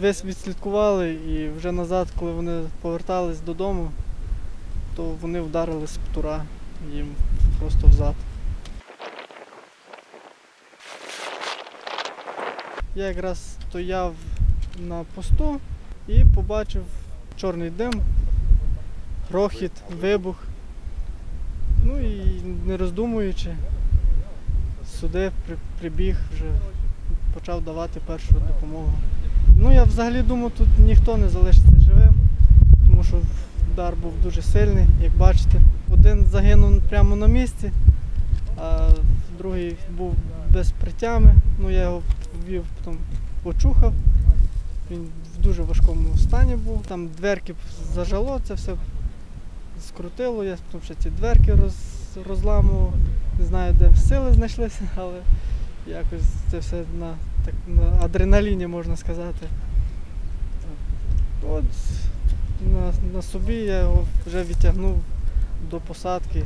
весь відслідкували і вже назад, коли вони повертались додому, то вони вдарили з птура їм просто взад. Я якраз стояв на посту і побачив чорний дим, грохіт, вибух. Ну і не роздумуючи, сюди прибіг, вже почав давати першу допомогу. Ну я взагалі думав, тут ніхто не залишиться живим, тому що удар був дуже сильний, як бачите. Один загинув прямо на місці, а другий був без притями. Ну я його ввів, потім очухав. Він в дуже важкому стані був. Там дверки зажало, це все скрутило, я потім ще ці дверки роз, розламував. Не знаю, де сили знайшлися, але якось це все на, так, на адреналіні, можна сказати. От на, на собі я його вже відтягнув до посадки.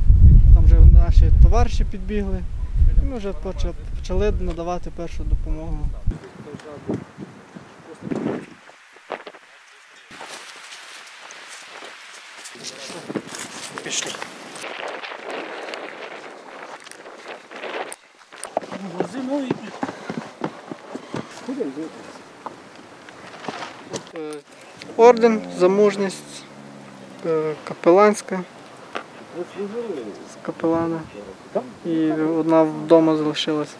Там вже наші товариші підбігли. І ми вже поча- почали надавати першу допомогу. Пішли. Е, Орден за мужність, е, капеланська з капелана. І одна вдома залишилась.